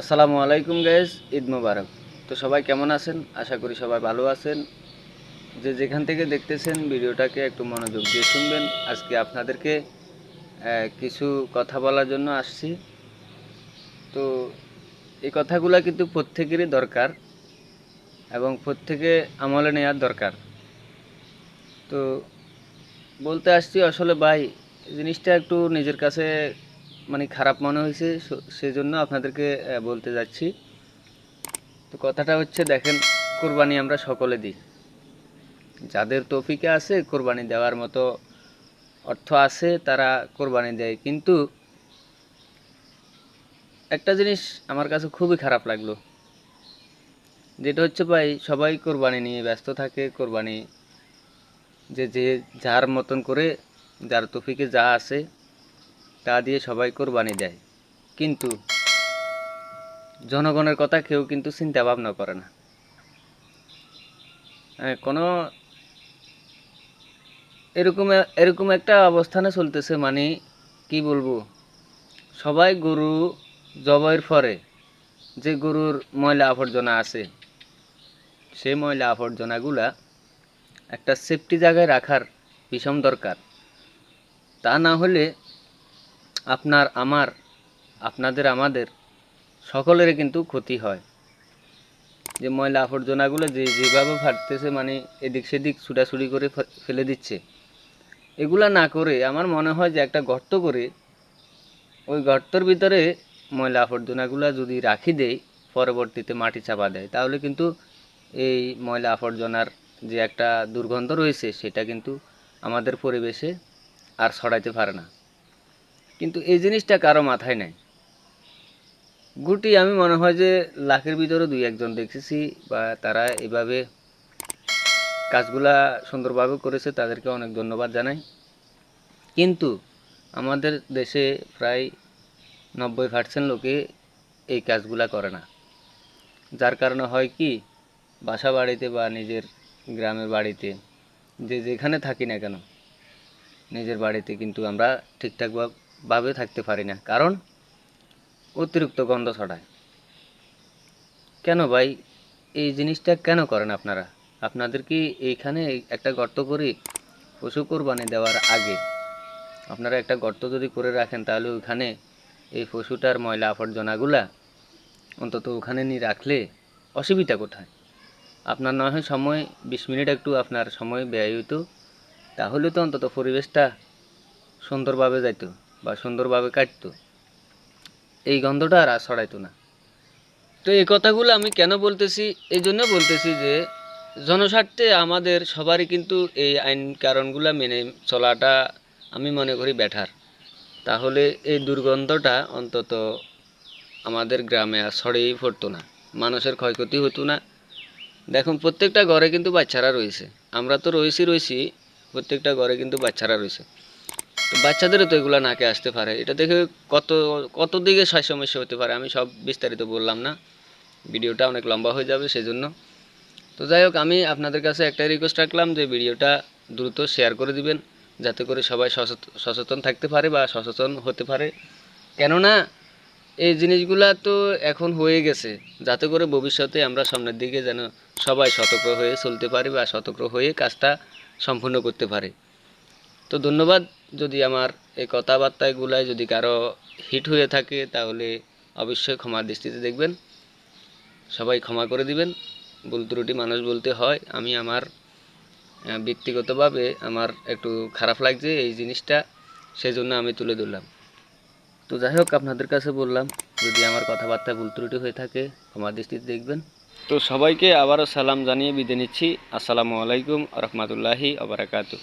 আসসালামু আলাইকুম গাইজ ঈদ মোবারক। তো সবাই কেমন আছেন? আশা করি সবাই ভালো আছেন। যে যেখান থেকে দেখতেছেন ভিডিওটাকে একটু মনোযোগ দিয়ে শুনবেন। আজকে আপনাদেরকে কিছু কথা বলার জন্য আসছি। তো এই কথাগুলো কিন্তু প্রত্যেকেরই দরকার এবং প্রত্যেকে আমলে নেওয়ার দরকার। তো বলতে আসছি আসলে ভাই, জিনিসটা একটু নিজের কাছে মানে খারাপ মনে হয়েছে সেজন্য আপনাদেরকে বলতে যাচ্ছি। তো কথাটা হচ্ছে, দেখেন, কোরবানি আমরা সকলে দিই। যাদের তৌফিকে আছে, কোরবানি দেওয়ার মতো অর্থ আছে, তারা কোরবানি দেয়। কিন্তু একটা জিনিস আমার কাছে খুবই খারাপ লাগল। যেটা হচ্ছে, ভাই, সবাই কোরবানি নিয়ে ব্যস্ত থাকে, কোরবানি যে যে, যার মতন করে, যার তফিকে যা আছে তা দিয়ে সবাই কোরবানি দেয়। কিন্তু জনগণের কথা কেউ কিন্তু চিন্তা ভাবনা করে না। কোনো এরকম এরকম একটা অবস্থানে চলতেছে মানে কি বলব? সবাই গরু জবাইয়ের পরে যে গরুর ময়লা আবর্জনা আছে সেই ময়লা আবর্জনাগুলা একটা সেফটি জায়গায় রাখার ভীষণ দরকার। তা না হলে আপনার, আমার, আপনাদের, আমাদের, সকলের কিন্তু ক্ষতি হয়। যে ময়লা আবর্জনাগুলো যে যেভাবে ফাটতেছে মানে এদিক সেদিক ছুটাছুটি করে ফেলে দিচ্ছে। এগুলা না করে আমার মনে হয় যে একটা গর্ত করে ওই গর্তর ভিতরে ময়লা আবর্জনাগুলো যদি রাখি দেয় পরবর্তীতে মাটি চাপা দেয়, তাহলে কিন্তু এই ময়লা আবর্জনার যে একটা দুর্গন্ধ রয়েছে, সেটা কিন্তু আমাদের পরিবেশে আর ছড়াইতে পারে না। কিন্তু এই জিনিসটা কারও মাথায় নাই। গুটি, আমি মনে হয় যে লাখের ভিতরে দুই একজন দেখেছি বা তারা এভাবে কাজগুলা সুন্দরভাবে করেছে, তাদেরকে অনেক ধন্যবাদ জানাই। কিন্তু আমাদের দেশে প্রায় নব্বই পার্সেন্ট লোকে এই কাজগুলা করে না। যার কারণে হয় কি, বাসা বাড়িতে বা নিজের গ্রামের বাড়িতে যে যেখানে থাকি না কেন, নিজের বাড়িতে কিন্তু আমরা ঠিকঠাক ভাব- থাকতে পারি না। কারণ অতিরিক্ত গন্ধ ছড়ায়। কেন ভাই? এই জিনিসটা কেন করেন আপনারা? আপনাদের কি এইখানে একটা গর্ত করে পশু কোরবানি দেওয়ার আগে আপনারা একটা গর্ত যদি করে রাখেন, তাহলে ওখানে এই পশুটার ময়লা আবর্জনাগুলা অন্তত ওখানে নিয়ে রাখলে অসুবিধা কোথায়? আপনার নয় হয় সময়, বিশ মিনিট একটু আপনার সময় ব্যয় হইতো, তাহলে তো অন্তত পরিবেশটা সুন্দরভাবে যাইতো। বা সুন্দরভাবে কাটতো। এই গন্ধটা আর ছড়াইতো না। তো এই কথাগুলো আমি কেন বলতেছি? এই জন্য বলতেছি যে, জনস্বার্থে আমাদের সবারই কিন্তু এই আইন কারণগুলো মেনে চলাটা আমি মনে করি বেটার তাহলে এই দুর্গন্ধটা অন্তত আমাদের গ্রামে আর ছড়িয়ে পড়তো না। মানুষের ক্ষয়ক্ষতি হতো না। দেখুন, প্রত্যেকটা ঘরে কিন্তু বাচ্চারা রয়েছে। আমরা তো রয়েছি রয়েছি, প্রত্যেকটা ঘরে কিন্তু বাচ্চারা রয়েছে। বাচ্চাদেরও তো এগুলো নাকে আসতে পারে। এটা দেখে কত কত দিকে ছয় সমস্যা হতে পারে, আমি সব বিস্তারিত বললাম না। ভিডিওটা অনেক লম্বা হয়ে যাবে সেজন্য। তো যাই হোক, আমি আপনাদের কাছে একটাই রিকোয়েস্ট রাখলাম যে ভিডিওটা দ্রুত শেয়ার করে দিবেন, যাতে করে সবাই সচেত- সচেতন থাকতে পারে বা সচেতন হতে পারে। কেননা এই জিনিসগুলা তো এখন হয়ে গেছে, যাতে করে ভবিষ্যতে আমরা সামনের দিকে যেন সবাই সতর্ক হয়ে চলতে পারি বা সতর্ক হয়ে কাজটা সম্পূর্ণ করতে পারে। তো ধন্যবাদ যদি আমার এই কথাবার্তাগুলায় যদি কারও হিট হয়ে থাকে, তাহলে অবশ্যই ক্ষমা দৃষ্টিতে দেখবেন। সবাই ক্ষমা করে দিবেন। ভুল ত্রুটি মানুষ বলতে হয়। আমি আমার ব্যক্তিগতভাবে আমার একটু খারাপ লাগছে এই জিনিসটা সেই জন্য আমি তুলে ধরলাম। তো যাই হোক, আপনাদের কাছে বললাম, যদি আমার কথাবার্তা ভুল ত্রুটি হয়ে থাকে ক্ষমা দৃষ্টিতে দেখবেন। তো সবাইকে আবারও সালাম জানিয়ে বিদায় নিচ্ছি। আসসালামু আলাইকুম রহমতুল্লাহি আবরাকাতু